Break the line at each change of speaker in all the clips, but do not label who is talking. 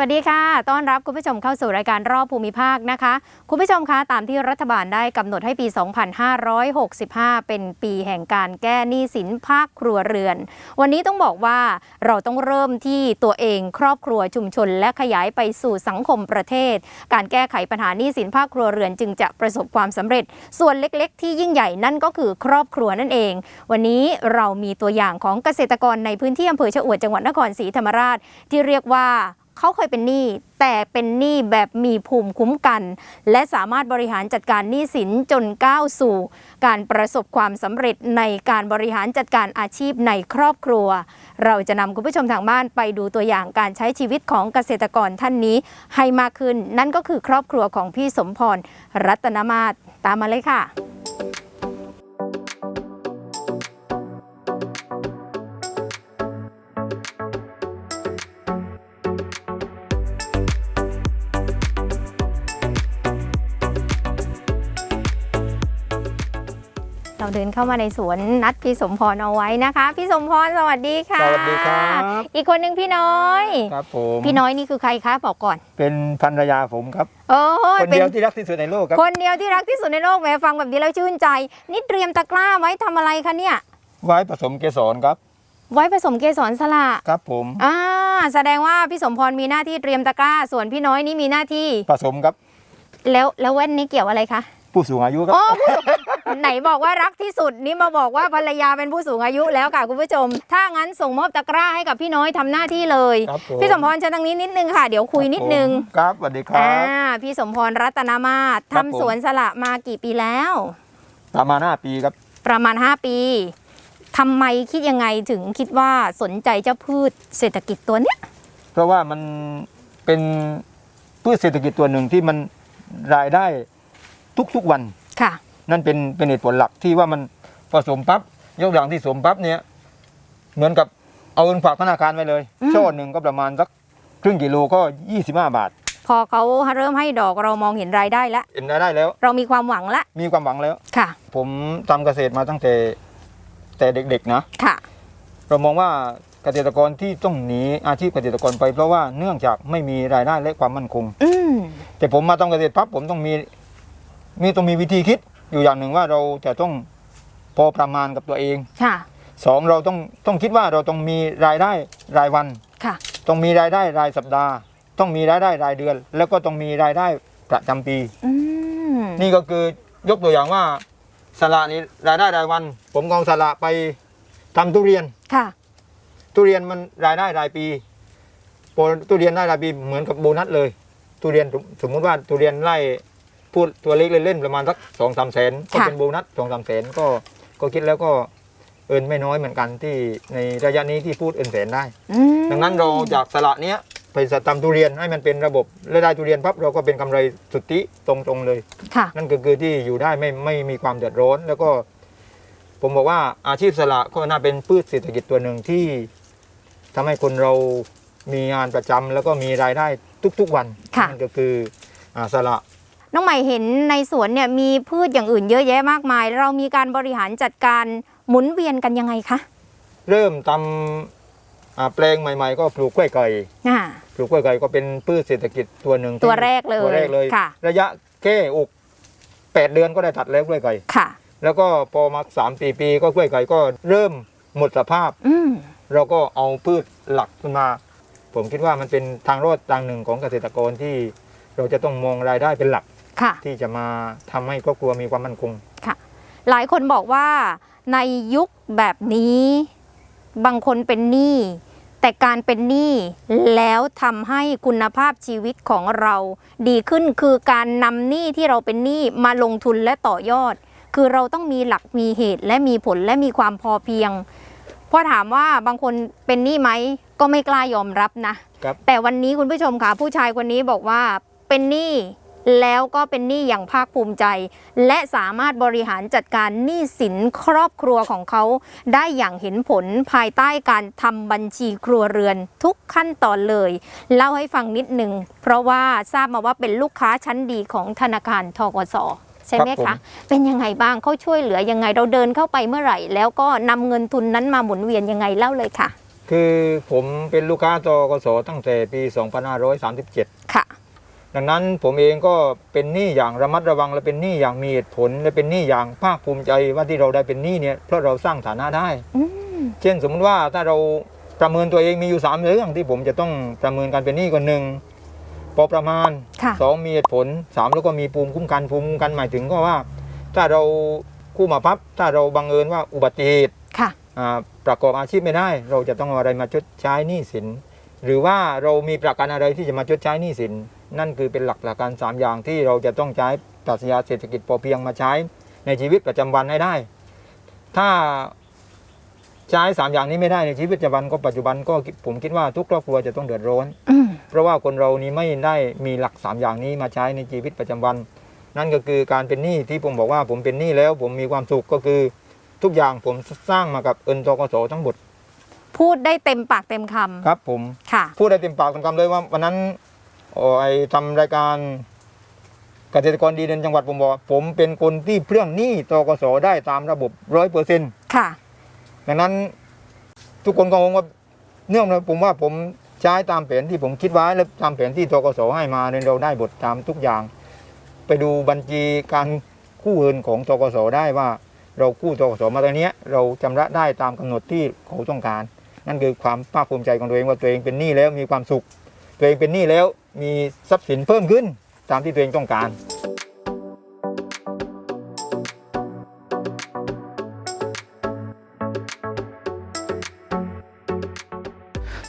วัสดีค่ะ ต้อนรับคุณผู้ชมเข้าสู่รายการรอบภูมิภาคนะคะ คุณผู้ชมคะตามที่รัฐบาลได้กำหนดให้ปี 2565 เป็นปีแห่งการแก้หนี้สินภาคครัวเรือน วันนี้ต้องบอกว่าเราต้องเริ่มที่ตัวเองครอบครัวชุมชน และขยายไปสู่สังคมประเทศ การแก้ไขปัญหาหนี้สินภาคครัวเรือนจึงจะประสบความสำเร็จ ส่วนเล็กๆ ที่ยิ่งใหญ่นั่นก็คือครอบครัวนั่นเอง วันนี้เรามีตัวอย่างของเกษตรกรในพื้นที่อำเภอชะอวดจังหวัดนครศรีธรรมราช ที่เรียกว่า เขาเคยเป็นหนี้แต่เป็นหนี้แบบมีภูมิคุ้มกัน และสามารถบริหารจัดการหนี้สินจนก้าวสู่ การประสบความสำเร็จในการบริหารจัดการอาชีพในครอบครัว เราจะนำคุณผู้ชมทางบ้านไปดูตัวอย่างการใช้ชีวิตของเกษตรกรท่านนี้ให้มากขึ้น นั่นก็คือครอบครัวของพี่สมพรรัตนมาศตามมาเลยค่ะ เราเดินเข้ามาในสวนนัดพี่สมพรเอาไว้นะคะ พี่สมพรสวัสดีค่ะ
สวัสดีครับ
อีกคนหนึ่งพี่น้อย
ครับผม
พี่น้อยนี่คือใครคะบอกก่อน
เป็นภรรยาผมครับ
โอ้ย
คน
เป็น
เดียวที่รักที่สุดในโลกครับ
คนเดียวที่รักที่สุดในโลกแหมฟังแบบนี้แล้วชื่นใจ นี่เตรียมตะกร้าไว้ทำอะไรคะเนี่ย
ไว้ผสมเกสรครับ
ไว้ผสมเกสรสละ
ครับผม
อ่าแสดงว่าพี่สมพรมีหน้าที่เตรียมตะกร้า ส่วนพี่น้อยนี่มีหน้าที่
ผสมครับ
แล้วแล้วแว่นนี้เกี่ยวอะไรคะ
ผู้สูงอายุครับ
อ๋อผู้สูงไหนบอกว่ารักที่สุดนี่มาบอกว่าภรรยาเป็นผู้สูงอายุแล้วค่ะคุณผู้ชม ถ้างั้นส่งมอบตะกร้าให้กับพี่น้อยทำหน้าที่เลย
ครับผม
พี่สมพรเชิญทางนี้นิดนึงค่ะ เดี๋ยวคุยนิดนึง
ครับสวัสดีครั
อ่า
บ
พี่สมพรรัตนามาศ
ครับผม
ทำสวนสละมากี่ปีแล้ว
ประมาณห้าปีครับ
ประมาณ 5 ปีทำไมคิดยังไงถึงคิดว่าสนใจเจ้าพืชเศรษฐกิจตัวเนี้ย
เพราะว่ามันเป็นพืชเศรษฐกิจตัวหนึ่งที่มันรายได้ ทุกๆวัน
ค่ะ
นั่นเป็นเป็นเหตุผลหลักที่ว่ามันผสมปั๊บยกอย่างที่สมปั๊บเนี่ยเหมือนกับเอาเงินฝากธนาคารไปเลย
อืม
ช่อหนึ่งก็ประมาณสักครึ่งกิโลก็ 25 บาท
พอเขาเริ่มให้ดอกเรามองเห็นรายได้แล้ว
เอ็นรายได้แล้ว
เรามีความหวังละ
มีความหวังแล้ว
ค่ะ
ผมทำเกษตรมาตั้งแต่แต่เด็กๆนะ
ค่ะ
เรามองว่าเกษตรกรที่ต้องหนีอาชีพเกษตรกรไปเพราะว่าเนื่องจากไม่มีรายได้และความมั่นคง
อืม
แต่ผมมาทำเกษตรปั๊บผมต้องมี มีต้องมีวิธีคิดอยู่อย่างหนึ่งว่าเราจะต้องพอประมาณกับตัวเอง
ค่ะ
สองเราต้องต้องคิดว่าเราต้องมีรายได้รายวัน
ค่ะ
ต้องมีรายได้รายสัปดาห์ ต้องมีรายได้รายเดือน แล้วก็ต้องมีรายได้ประจำปี
อืม
นี่ก็คือยกตัวอย่างว่าสละนี้รายได้รายวัน ผมกองสละไปทำทุเรียน
ค่ะ
ทุเรียนมันรายได้รายปีพอทุเรียนได้รายปีเหมือนกับโบนัสเลย ทุเรียนสมสมมติว่าทุเรียนไล่ พูดตัวเล็กเล่นๆประมาณสักสองสามแสนก็
ค่ะ
เป็นโบนัสสองสามแสนก็ก็คิดแล้วก็เอินไม่น้อยเหมือนกันที่ในระยะนี้ที่พูดเอินแสนได้
อืม
ดังนั้นเราจากสละเนี้ยไปทำทุเรียนให้มันเป็นระบบและได้ทุเรียนปั๊บเราก็เป็นกำไรสุทธิตรงๆเลย
ค่ะ
นั่นก็คือที่อยู่ได้ไม่ไม่มีความเดือดร้อน แล้วก็ ผมบอกว่าอาชีพสละก็น่าเป็นพืชเศรษฐกิจตัวหนึ่งที่ทำให้คนเรามีงานประจำแล้วก็มีรายได้ทุกๆวัน
ค่ะ
นั่นก็คืออาสละ
น้องใหม่เห็นในสวนเนี่ยมีพืชอย่างอื่นเยอะแยะมากมาย เรามีการบริหารจัดการหมุนเวียนกันยังไงคะ
เริ่มทำอ่าแปลงใหม่ ๆ ก็ปลูกกล้วยไก่
อ่า
ปลูกกล้วยไก่ก็เป็นพืชเศรษฐกิจตัวหนึ่งที่
ตัวแรกเลย
ตัวแรกเลย
ค่ะ
ระยะแค่อกแปดเดือนก็ได้ตัดแล้วกล้วยไก่
ค่ะ
แล้วก็พอมาสามปีปีก็กล้วยไก่ก็เริ่มหมดสภาพ
อืม
เราก็เอาพืชหลักขึ้นมา ผมคิดว่ามันเป็นทางรอดทางหนึ่งของเกษตรกรที่เราจะต้องมองรายได้เป็นหลัก
ค่ะ
ที่จะมาทำให้ครอบครัวมีความมั่นคง
หลายคนบอกว่าในยุคแบบนี้ บางคนเป็นหนี้แต่การเป็นหนี้แล้วทำให้คุณภาพชีวิตของเราดีขึ้นคือการนำหนี้ที่เราเป็นหนี้มาลงทุนและต่อยอด คือเราต้องมีหลักมีเหตุและมีผลและมีความพอเพียงเพราะถามว่าบางคนเป็นหนี้ไหมก็ไม่กล้ายอมรับนะ
ครับ
แต่วันนี้คุณผู้ชมค่ะผู้ชายคนนี้บอกว่าเป็นหนี้ แล้วก็เป็นหนี้อย่างภาคภูมิใจ และสามารถบริหารจัดการหนี้สินครอบครัวของเขา ได้อย่างเห็นผลภายใต้การทำบัญชีครัวเรือนทุกขั้นตอนเลย เล่าให้ฟังนิดหนึ่ง เพราะว่าทราบมาว่าเป็นลูกค้าชั้นดีของธนาคารทกสใช่ไหม
ครับผ
คะ
ม
เป็นยังไงบ้างเขาช่วยเหลือยังไงเราเดินเข้าไปเมื่อไหร่ แล้วก็นำเงินทุนนั้นมาหมุนเวียนยังไงเล่าเลยค่ะ
คือผมเป็นลูกค้าตกสตั้งแต่ปี 2537
ค่ะ
ดังนั้นผมเองก็เป็นหนี้อย่างระมัดระวังและเป็นหนี้อย่างมีเหตุผล และเป็นหนี้อย่างภาคภูมิใจว่าที่เราได้เป็นหนี้เนี่ยเพราะเราสร้างฐานะได้
อืม
เช่นสมมติว่าถ้าเราประเมินตัวเองมีอยู่สามเรื่องที่ผมจะต้องประเมินการเป็นหนี้คนหนึ่งพอประมาณ
ค่ะ
สองมีเหตุผลสามแล้วก็มีภูมิคุ้มกันภูมิคุ้มกันหมายถึงก็ว่า ถ้าเราคู่มาพับถ้าเราบังเอิญว่าอุบัติเหตุ
ค่ะ
อ่าประกอบอาชีพไม่ได้ เราจะต้องเอาอะไรมาชดใช้หนี้สิน หรือว่าเรามีประกันอะไรที่จะมาชดใช้หนี้สิน นั่นคือเป็นหลักหลักการสามอย่างที่เราจะต้องใช้ปรัชญาเศรษฐกิจพอเพียงมาใช้ในชีวิตประจำวันให้ได้ ถ้าใช้สามอย่างนี้ไม่ได้ในชีวิตประจำวันก็ปัจจุบันก็ผมคิดว่าทุกครอบครัวจะต้องเดือดร้อน
อืม
เพราะว่าคนเรานี้ไม่ได้มีหลักสามอย่างนี้มาใช้ในชีวิตประจำวัน นั่นก็คือการเป็นหนี้ที่ผมบอกว่าผมเป็นหนี้แล้ว ผมมีความสุขก็คือทุกอย่างผมสร้างมากับเอินทกสทั้งหมด
พูดได้เต็มปากเต็มคำ
ครับผม
ค่ะ
พูดได้เต็มปากเต็มคำเลยว่าวันนั้น โอ้ไอทำรายการเกษตรกรดีเด่นจังหวัดผมบอกว่าผมเป็นคนที่เพื่องหนี้ตกสได้ตามระบบร้อยเปอร์เซ็นต์
ค่ะ
ดังนั้นทุกคนก็คงว่าเนื่องเลยผมว่าผมใช้ตามแผนที่ผมคิดไว้และตามแผนที่ตกสให้มาเนี่ยเราได้บทตามทุกอย่าง ไปดูบัญชีการกู้เงินของตกสได้ว่า เรากู้ตกสมาตอนนี้ยเราชำระได้ตามกำหนดที่เขาต้องการ นั่นคือความภาคภูมิใจของตัวเองว่าตัวเองเป็นหนี้แล้วมีความสุข ตัวเองเป็นหนี้แล้ว มีทรัพย์สินเพิ่มขึ้นตามที่ตัวเองต้องการ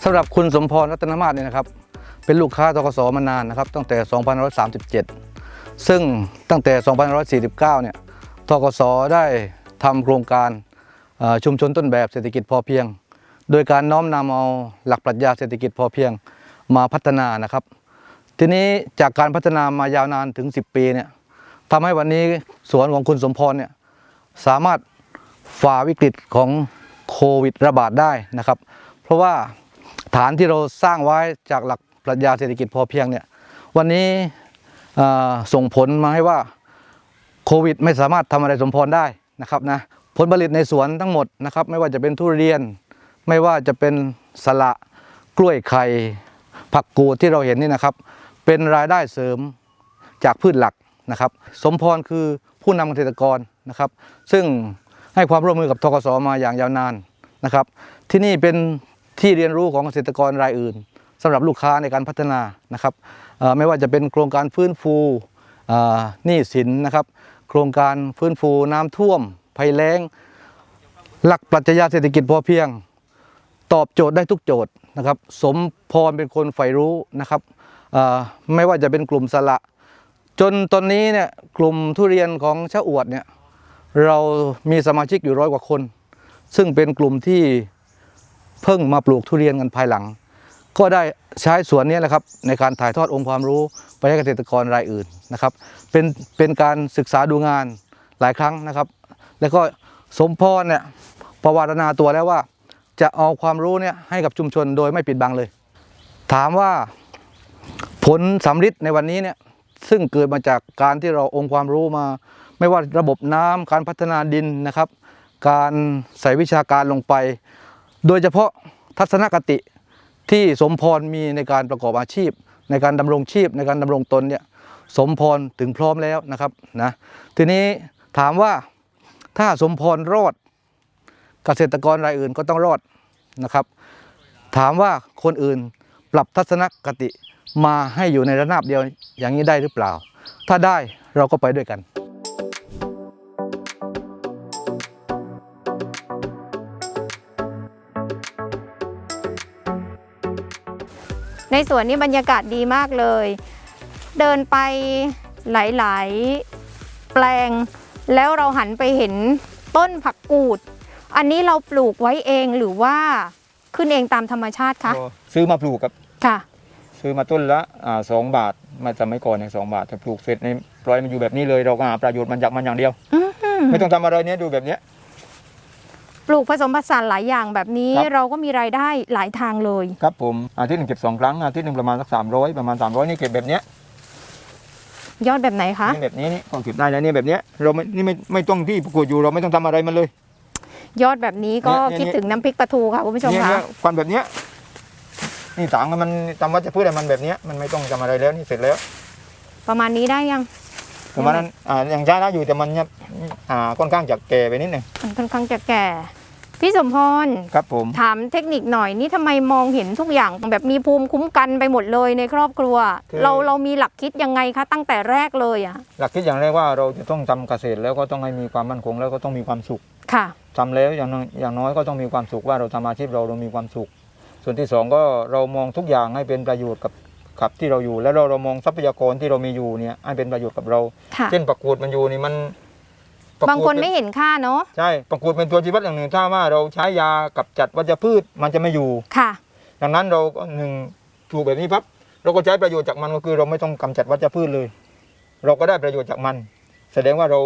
สำหรับคุณสมพรรัตนมาศเนี่ยนะครับ เป็นลูกค้าตกสมานานนะครับ ตั้งแต่ 2537 ซึ่งตั้งแต่ 2549 เนี่ยตกสได้ทำโครงการชุมชนต้นแบบเศรษฐกิจพอเพียง โดยการน้อมนำเอาหลักปรัชญาเศรษฐกิจพอเพียงมาพัฒนานะครับ ทีนี้จากการพัฒนามายาวนานถึง 10 ปีเนี่ยทำให้วันนี้สวนของคุณสมพรเนี่ยสามารถฝ่าวิกฤตของโควิดระบาดได้นะครับ เพราะว่าฐานที่เราสร้างไว้จากหลักปรัชญาเศรษฐกิจพอเพียงเนี่ยวันนี้ส่งผลมาให้ว่าโควิด ไม่สามารถทำอะไรสมพรได้นะครับนะผลผลิตในสวนทั้งหมดนะครับ ไม่ว่าจะเป็นทุเรียน ไม่ว่าจะเป็นสละกล้วยไข่ผักกูดที่เราเห็นนี่นะครับ เป็นรายได้เสริมจากพืชหลักนะครับ สมพรคือผู้นำเกษตรกรนะครับ ซึ่งให้ความร่วมมือกับทกสมาอย่างยาวนานนะครับ ที่นี่เป็นที่เรียนรู้ของเกษตรกรรายอื่นสำหรับลูกค้าในการพัฒนานะครับไม่ว่าจะเป็นโครงการฟื้นฟูหนี้สินนะครับ โครงการฟื้นฟูน้ำท่วมภัยแล้ง หลักปรัชญาเศรษฐกิจพอเพียง ตอบโจทย์ได้ทุกโจทย์นะครับ สมพรเป็นคนใฝ่รู้นะครับ ไม่ว่าจะเป็นกลุ่มสละ จนตอนนี้เนี่ยกลุ่มทุเรียนของชะอวดเนี่ยเรามีสมาชิกอยู่ร้อยกว่าคน ซึ่งเป็นกลุ่มที่เพิ่งมาปลูกทุเรียนกันภายหลัง ก็ได้ใช้สวนนี้แหละครับในการถ่ายทอดองค์ความรู้ไปให้เกษตรกรรายอื่นนะครับเป็นเป็นการศึกษาดูงานหลายครั้งนะครับ แล้วก็สมพรเนี่ยประวัตินาตัวแล้วว่า จะเอาความรู้เนี่ยให้กับชุมชนโดยไม่ปิดบังเลย ถามว่า ผลสำฤทธิ์ในวันนี้เนี่ยซึ่งเกิดมาจากการที่เราองค์ความรู้มา ไม่ว่าระบบน้ำการพัฒนาดินนะครับ การใส่วิชาการลงไป โดยเฉพาะทัศนคติที่สมพรมีในการประกอบอาชีพ ในการดำรงชีพในการดำรงตนเนี่ยสมพรถึงพร้อมแล้วนะครับนะทีนี้ถามว่าถ้าสมพรรอดเกษตรกรรายอื่นก็ต้องรอดนะครับ ถามว่าคนอื่น ปรับทัศนคติมาให้อยู่ในระนาบเดียวอย่างนี้ได้หรือเปล่า ถ้าได้เราก็ไปด้วยกัน
ในสวนนี้บรรยากาศดีมากเลย เดินไปหลาย ๆ แปลง แล้วเราหันไปเห็นต้นผักกูด อันนี้เราปลูกไว้เองหรือว่าขึ้นเองตามธรรมชาติคะ
ก็ซื้อมาปลูกครับ
ค่ะ
ซื้อมาต้นละอ่าสองบาทมาสมัยก่อนเนี่ยสองบาทแต่ปลูกเสร็จในปล่อยมันอยู่แบบนี้เลยเราก็หาประโยชน์มันจากมันอย่างเดียว
อื้อหือ
ไม่ต้องทำอะไรเนี่ยดูแบบเนี้ย
ปลูกผสมผสานหลายอย่างแบบนี้
ครับ
เราก็มีรายได้หลายทางเลย
ครับผมอาทิตย์หนึ่งเก็บสองครั้งอาทิตย์หนึ่งประมาณสักสามร้อยประมาณสามร้อยนี่เก็บแบบเนี้ย
ยอดแบบไหนคะ
นี่แบบนี้นี่ก็เก็บได้แล้วเนี่ยแบบเนี้ยเราไม่นี่ไม่ไม่ต้องที่ประกวดอยู่เราไม่ต้องทำอะไรมันเลย
ยอดแบบนี้ก็
เนี่ยเนี่ย
คิดถึงน้ำพริกปลาทูค่ะคุณผู้ชม
เนี่ย
คะ
เนี่ยควันแบบเนี้ย นี่ถางมันตามวัชพืชอะมันแบบเนี้ยมันไม่ต้องทำอะไรแล้วนี่เสร็จแล้ว
ประมาณนี้ได้ยัง
ประมาณนั้นอ่ายังใช้ได้อยู่แต่มันเนี่ยอ่าค่อนข้างจะแก่ไปนิดหนึง
มันค่อนข้างจะแก่ พี่สมพร
ครับผม
ถามเทคนิคหน่อยนี่ทำไมมองเห็นทุกอย่างแบบมีภูมิคุ้มกันไปหมดเลยในครอบครัวเราเรามีหลักคิดยังไงคะตั้งแต่แรกเลยอะ
หลักคิดอย่างแรกว่าเราจะต้องทำเกษตรแล้วก็ต้องให้มีความมั่นคงแล้วก็ต้องมีความสุข
ค่ะ
ทำแล้วอย่างน้อยอย่างน้อยก็ต้องมีความสุขว่าเราทำอาชีพเราเรามีความสุข ส่วนที่สองก็เรามองทุกอย่างให้เป็นประโยชน์กับกับที่เราอยู่ แล้วเราเรามองทรัพยากรที่เรามีอยู่เนี่ยให้เป็นประโยชน์กับเรา
ค่ะ
เช่นประกวดมันอยู่นี่มันประ
บาง
กวด
คน
เป็
ไม่เห็นค่าเนาะ
ใช่ประกวดเป็นตัวชีวิตอย่างหนึ่งถ้าว่าเราใช้ยากับจัดวัชพืชมันจะไม่อยู่
ค่ะ
ดังนั้นเราก็หนึ่งถูกแบบนี้ปั๊บเราก็ใช้ประโยชน์จากมันก็คือเราไม่ต้องกำจัดวัชพืชเลย เราก็ได้ประโยชน์จากมัน แสดงว่าเรา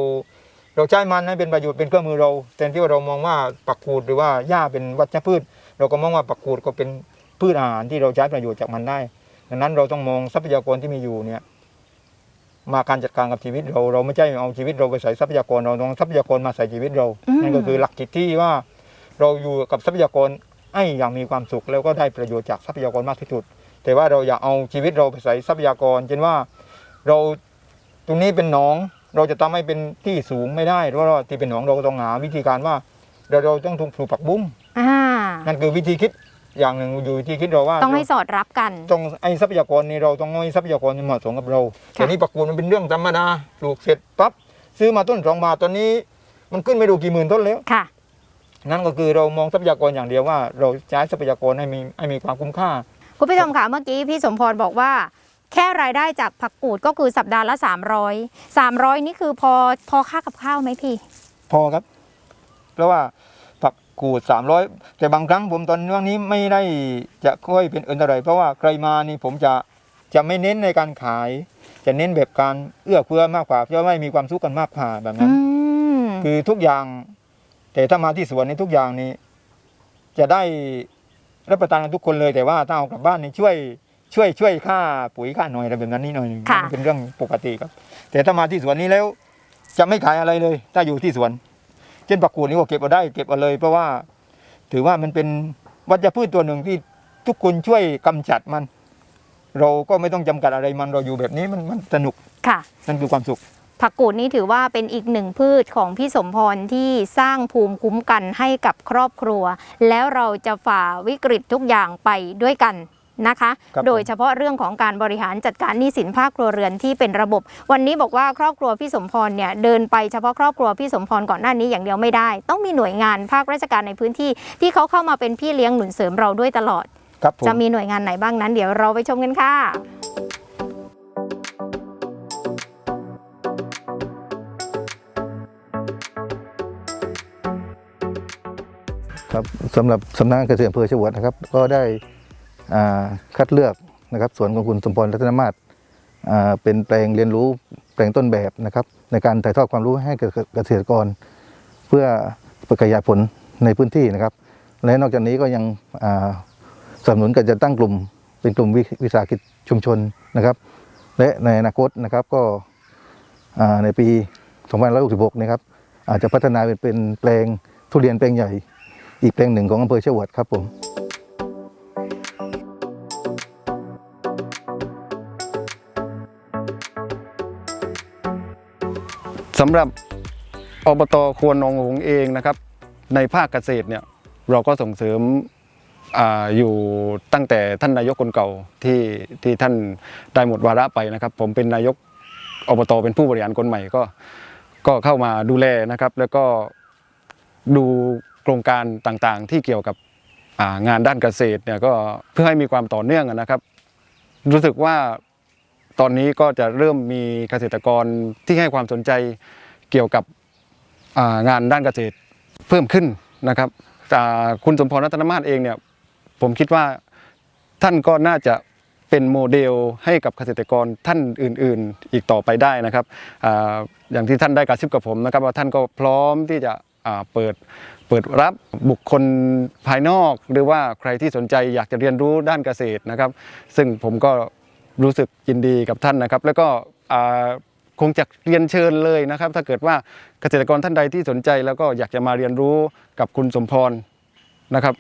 เราใช้มันให้เป็นประโยชน์เป็นเครื่องมือเราแทนที่ว่าเรามองว่าปักขูดหรือว่าหญ้าเป็นวัชพืช เราก็มองว่าปักขูดก็เป็นพืชอาหารที่เราใช้ประโยชน์จากมันได้ ดังนั้นเราต้องมองทรัพยากรที่มีอยู่เนี่ยมาการจัดการกับชีวิตเราเราไม่ใช่เอาชีวิตเราไปใส่ทรัพยากรเราต้องทรัพยากรมาใส่ชีวิตเรา
อืม
นั่นก็คือหลักคิดที่ว่า เราอยู่กับทรัพยากรให้อย่างมีความสุขแล้วก็ได้ประโยชน์จากทรัพยากรมากที่สุด แต่ว่าเราอย่าเอาชีวิตเราไปใส่ทรัพยากรเช่นว่าเราตรงนี้เป็นหนองเราจะทำให้เป็นที่สูงไม่ได้เพราะว่าที่เป็นหนองเราก็ต้องหาวิธีการว่าเราเราต้องถูกปลูกผักบุ้ง
อ่า
นั่นคือวิธีคิดอย่างหนึ่งอยู่ที่คิดเราว่า
ต้องให้สอดรับกัน
ต้องไอ้ทรัพยากรนี่เราต้องให้ทรัพยากรที่เหมาะสมกับเรา
ค่ะ
แต่นี่ประกูลมันเป็นเรื่องธรรมดาปลูกเสร็จปั๊บซื้อมาต้นสองบาทตอนนี้ มันขึ้นไม่รู้กี่หมื่นต้นแล้ว
ค่ะ
นั่นก็คือเรามองทรัพยากรอย่างเดียวว่า เราใช้ทรัพยากรให้มีให้มีความคุ้มค่า
คุณผู้ชมค่ะเมื่อกี้พี่สมพรบอกว่า แค่รายได้จากผักกูดก็คือสัปดาห์ละ 300 300 นี่คือพอพอค่ากับข้าวไหมพี่
พอครับ เพราะว่าผั กกูดสามร้อยแต่บางครั้งผมตอนช่วงนี้ไม่ได้จะค่อยเป็นเอินอะไรเพราะว่าใครมานี่ผมจะจะไม่เน้นในการขาย จะเน้นแบบการเอื้อเฟื้อมากกว่าเพื่อให้มีความสุขกันมากกว่าแบบนั้
อื
น
ม
คือทุกอย่าง แต่ถ้ามาที่สวนในทุกอย่างนี้ จะได้รับประทานกันทุกคนเลยแต่ว่าถ้าเอากลับบ้านนี่ช่วยช่วยช่วยค่าปุ๋ยค่าหน่อยอะไรแบบนั้นนิดหน่อยหนึ่ง
ค่ะ
มันเป็นเรื่องปกติครับ แต่ถ้ามาที่สวนนี้แล้ว จะไม่ขายอะไรเลย ถ้าอยู่ที่สวน เช่นผักกูดนี่ก็เก็บเอาได้เก็บเอาเลย เพราะว่าถือว่ามันเป็นวัชพืชตัวหนึ่งที่ทุกคนช่วยกำจัดมัน เราก็ไม่ต้องจำกัดอะไรมันเราอยู่แบบนี้มันมันสนุก
ค่ะ
นั่นคือความสุข
ผักกูดนี่ถือว่าเป็นอีกหนึ่งพืชของพี่สมพรที่สร้างภูมิคุ้มกันให้กับครอบครัว แล้วเราจะฝ่าวิกฤตทุกอย่างไปด้วยกัน นะคะ
ครับผม
โดยเฉพาะเรื่องของการบริหารจัดการหนี้สินภาคครัวเรือนที่เป็นระบบ วันนี้บอกว่าครอบครัวพี่สมพรเนี่ยเดินไปเฉพาะครอบครัวพี่สมพรก่อนหน้านี้อย่างเดียวไม่ได้ ต้องมีหน่วยงานภาคราชการในพื้นที่ที่เขาเข้ามาเป็นพี่เลี้ยงหนุนเสริมเราด้วยตลอด
ครับผม
จะมีหน่วยงานไหนบ้างนั้นเดี๋ยวเราไปชมกันค่ะ
ครับสำหรับสำนักงานเกษตรอำเภอชวดนะครับ ก็ได้อ่า คัดเลือกนะครับสวนของคุณสมพรรัตนมาศเป็นแปลงเรียนรู้แปลงต้นแบบนะครับในการถ่ายทอดความรู้ให้กับเกษตรกร เพื่อขยายผลในพื้นที่นะครับ และนอกจากนี้ก็ยังสนับสนุนการจะตั้งกลุ่ม เป็นกลุ่มวิสาหกิจชุมชนนะครับ และในอนาคตนะครับก็อ่าในปี 2566นะครับอาจจะพัฒนาเป็นเป็นแปลงทุเรียนแปลงใหญ่ อีกแปลงหนึ่งของอำเภอเชยวดครับผม
สำหรับอบตควรหนองหงเองนะครับ ในภาคเกษตรเนี่ยเราก็ส่งเสริมออยู่ตั้งแต่ท่านนายกคนเก่าที่ที่ท่านได้หมดวาระไปนะครับ ผมเป็นนายกอบตเป็นผู้บริหารคนใหม่ก็ก็เข้ามาดูแลนะครับ แล้วก็ดูโครงการต่างๆ ที่เกี่ยวกับงานด้านเกษตรเนี่ยก็เพื่อให้มีความต่อเนื่องนะครับ รู้สึกว่า ตอนนี้ก็จะเริ่มมีเกษตรกรที่ให้ความสนใจเกี่ยวกับงานด้านเกษตรเพิ่มขึ้นนะครับแต่คุณสมพรรัตนมาศเองเนี่ยผมคิดว่าท่านก็น่าจะเป็นโมเดลให้กับเกษตรกรท่านอื่น ๆ อีกต่อไปได้นะครับออย่างที่ท่านได้กระซิบกับผมนะครับ ว่าท่านก็พร้อมที่จะเปิดเปิดรับบุคคลภายนอก หรือว่าใครที่สนใจอยากจะเรียนรู้ด้านเกษตรนะครับ ซึ่งผมก็ รู้สึกยินดีกับท่านนะครับ แล้วก็คงจะเรียนเชิญเลยนะครับ ถ้าเกิดว่าเกษตรกรท่านใดที่สนใจ แล้วก็อยากจะมาเรียนรู้กับคุณสมพรนะครับ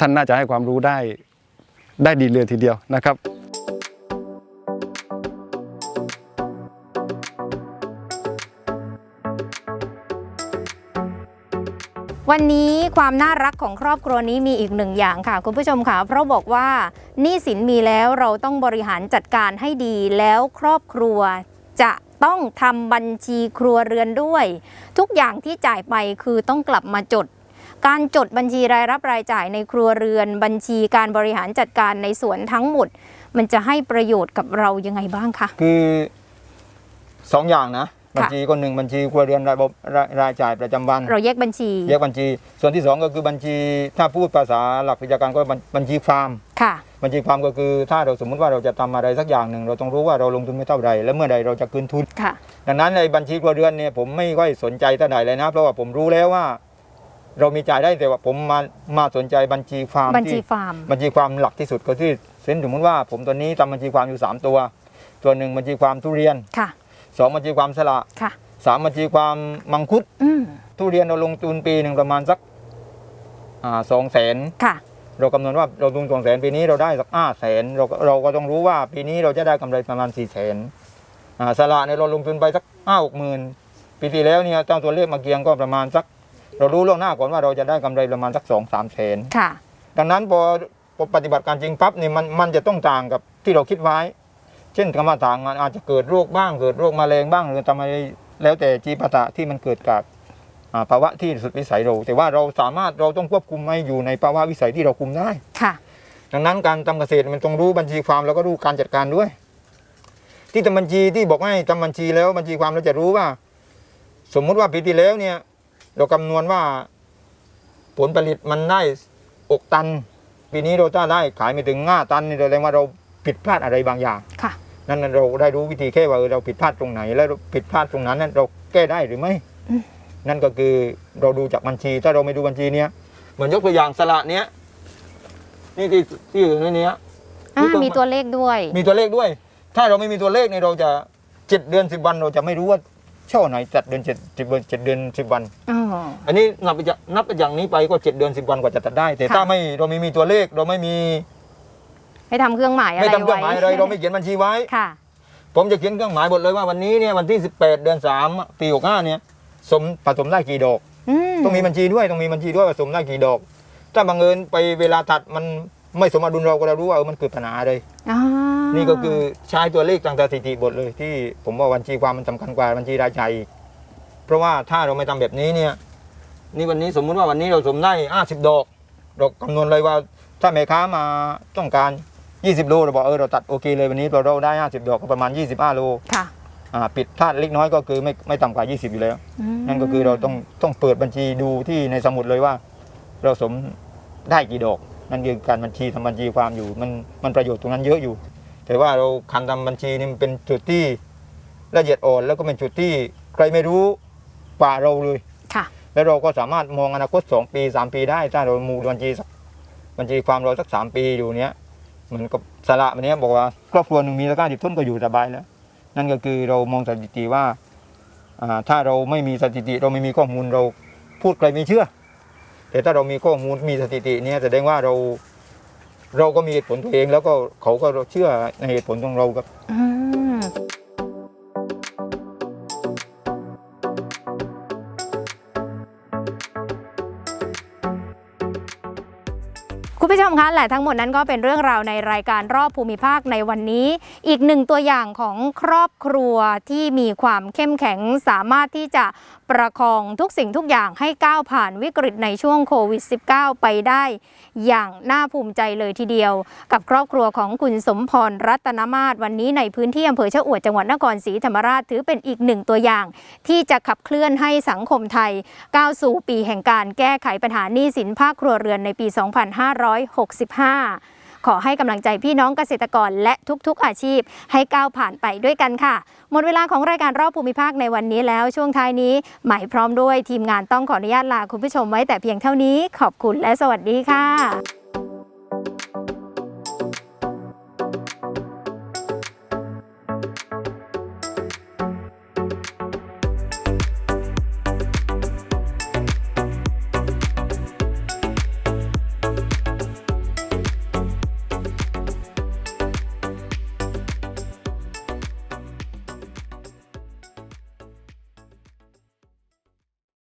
ท่านน่าจะให้ความรู้ได้ได้ดีเลยทีเดียวนะครับ
วันนี้ความน่ารักของครอบครัวนี้มีอีกหนึ่งอย่างค่ะ คุณผู้ชมค่ะ เพราะบอกว่านี้สินมีแล้วเราต้องบริหารจัดการให้ดีแล้วครอบครัวจะต้องทำบัญชีครัวเรือนด้วย ทุกอย่างที่จ่ายไปคือต้องกลับมาจด การจดบัญชีรายรับรายจ่ายในครัวเรือน บัญชีการบริหารจัดการในสวนทั้งหมด มันจะให้ประโยชน์กับเรายังไงบ้างคะ
คือสองอย่างนะ บัญชีคนหนึ่งบัญชีครัวเรือนรายบบรายรายจ่ายประจำวัน
เราแยกบัญชี
แยกบัญชี ส่วนที่สองก็คือบัญชี ถ้าพูดภาษาหลักวิชาการก็บัญบัญชีฟาร์ม
ค่ะ
บัญชีฟาร์มก็คือถ้าเราสมมุติว่าเราจะทำอะไรสักอย่างหนึ่งเราต้องรู้ว่าเราลงทุนไม่เท่าไหร่และเมื่อใดเราจะคืนทุน
ค่ะ
ดังนั้นในบัญชีครัวเรือนเนี่ยผมไม่ค่อยสนใจเท่าไหร่เลยนะเพราะว่าผมรู้แล้วว่าเรามีจ่ายได้แต่ว่าผมมามาสนใจบัญชีฟาร์ม
บัญชี
ที่
ฟาร์ม
บัญชีความหลักที่สุดก็ที่เช่นสมมติว่าผมตอนนี้ทำบัญชีความอยู่ 3 ตัว ตัวหนึ่งบัญชีความทุเรียน
ค่ะ
สองบัญชีความสละ
ค่ะ
สามบัญชีความมังคุด
อืม
ทุเรียนเราลงทุนปีหนึ่งประมาณสักสองแสน
ค่ะ
เราคำนวณว่าเราลงทุนสองแสนปีนี้เราได้สักห้าแสนเราก็เราก็ต้องรู้ว่าปีนี้เราจะได้กำไรประมาณสี่แสนสละเนี่ยเราลงทุนไปสักห้าหกหมื่นปีที่แล้วเนี่ยเจ้าตัวเลขมาเกียงก็ประมาณสัก เรารู้ล่วงหน้าก่อนว่าเราจะได้กำไรประมาณสักสองสามแสน
ค่ะ
ดังนั้นพอพอปฏิบัติการจริงปั๊บเนี่ยมันมันจะต้องต่างกับที่เราคิดไว้ เช่นคำว่าต่างงานอาจจะเกิดโรคบ้างเกิดโรคมะเร็งบ้างหรือทำอะไรแล้วแต่จีปาตะที่มันเกิดกับอ่าภาวะที่สุดวิสัยเรา แต่ว่าเราสามารถเราต้องควบคุมให้อยู่ในภาวะวิสัยที่เราคุมได้
ค่ะ
ดังนั้นการทำเกษตรมันต้องรู้บัญชีความแล้วก็รู้การจัดการด้วย ที่ทำบัญชีที่บอกให้ทำบัญชีแล้วบัญชีความเราจะรู้ว่า สมมุติว่าปีที่แล้วเนี่ย เราคำนวณว่าผลผลิตมันได้อกตัน ปีนี้เราถ้าได้ขายไม่ถึงห้าตันนี่แสดงว่าเราผิดพลาดอะไรบางอย่าง
ค่ะ
นั่นเราได้รู้วิธีแค่ว่าเออเราผิดพลาดตรงไหน แล้วเราผิดพลาดตรงนั้นนั้นเราแก้ได้หรือไม่
อืม
นั่นก็คือเราดูจากบัญชี ถ้าเราไม่ดูบัญชีเนี้ยเหมือนยกตัวอย่างสละเนี้ยนี่ที่ที่อยู่ในเนี้ย
อ่า
มีตัว
มีตัวเลขด้วย
มีตัวเลขด้วย ถ้าเราไม่มีตัวเลขเนี่ยเราจะเจ็ดเดือนสิบวันเราจะไม่รู้ว่าช่อไหนจัดเดือนเจ็ดสิบเดือนเจ็ดเดือนสิบวัน
อ๋อ
อันนี้นับไปจากนับไปอย่างนี้ไปก็เจ็ดเดือนสิบวันกว่าจะตัดได้ แต่
ค่ะ
ถ้าไม่เราไม่มีตัวเลขเราไม่มี
ให้ทำเครื่องหมายอะไร
ไม่ทำเครื่องหมายอะไร
ว้
เราไม่เขียนบัญชีไว้
ค่ะ
ผมจะเขียนเครื่องหมายหมดเลยว่าวันนี้เนี่ยวันที่ 18 เดือน3ปี65เนี่ยสมผสมได้กี่ดอก
อืม
ต้องมีบัญชีด้วยต้องมีบัญชีด้วยผสมได้กี่ดอก ถ้าบังเอิญไปเวลาตัดมันไม่สมดุลเราก็จะรู้ว่าเออมันเกิดปัญหาเลย
อ่า
นี่ก็คือใช้ตัวเลขทางสถิติบทเลยที่ผมว่าบัญชีความมันสำคัญกว่าบัญชีรายจ่ายอีกเพราะว่าถ้าเราไม่ทำแบบนี้เนี่ยนี่วันนี้สมมุติว่าวันนี้เราสมได้50ดอกเราคำนวณเลยว่าถ้าแม่ค้ามาต้องการ 20 โลเราบอกเออเราตัดโอเคเลยวันนี้เราเราได้ 50 ดอกก็ประมาณ 25 โล
ค่ะ
อ่าผิดพลาดเล็กน้อยก็คือไม่ไม่ต่ำกว่า 20 อยู่แล้ว
อืม
นั่นก็คือเราต้องต้องเปิดบัญชีดูที่ในสมุดเลยว่า เราสมได้กี่ดอก นั่นคือการบัญชีทำบัญชีความอยู่มันมันประโยชน์ตรงนั้นเยอะอยู่ แต่ว่าเราคันทำบัญชีนี่มันเป็นจุดที่ละเอียดอ่อนแล้วก็เป็นจุดที่ใครไม่รู้กว่าเราเลย
ค่ะ
แล้วเราก็สามารถมองอนาคต 2 ปี 3 ปีได้ถ้าเรามูบัญชีสักบัญชีความเราสัก 3 ปีอยู่เนี้ย เหมือนกับสระมันนี้ยบอกว่าครอบครัวหนึ่งมีตะกร้าสิบต้นก็อยู่สบายแล้วนั่นก็คือเรามองสถิติว่าอ่าถ้าเราไม่มีสถิติเราไม่มีข้อมูลเราพูดใครไม่เชื่อ แต่ถ้าเรามีข้อมูลมีสถิติเนี่ยแสดงว่าเราเราก็มีเหตุผลตัวเองแล้วก็เขาก็เชื่อในเหตุผลของเราครับ
คุณผู้ชมคะและทั้งหมดนั้นก็เป็นเรื่องราวในรายการรอบภูมิภาคในวันนี้ อีกหนึ่งตัวอย่างของครอบครัวที่มีความเข้มแข็งสามารถที่จะประคองทุกสิ่งทุกอย่างให้ก้าวผ่านวิกฤตในช่วงโควิด -19 ไปได้อย่างน่าภูมิใจเลยทีเดียว กับครอบครัวของคุณสมพรรัตนมาศวันนี้ในพื้นที่อำเภอชะอวดจังหวัดนครศรีธรรมราชถือเป็นอีกหนึ่งตัวอย่าง ที่จะขับเคลื่อนให้สังคมไทยก้าวสู่ปีแห่งการแก้ไขปัญหาหนี้สินภาคครัวเรือนในปี2565 ขอให้กำลังใจพี่น้องเกษตรกรและทุกๆอาชีพให้ก้าวผ่านไปด้วยกันค่ะ หมดเวลาของรายการรอบภูมิภาคในวันนี้แล้วช่วงท้ายนี้หมายพร้อมด้วยทีมงานต้องขออนุญาตลาคุณผู้ชมไว้แต่เพียงเท่านี้ ขอบคุณและสวัสดีค่ะ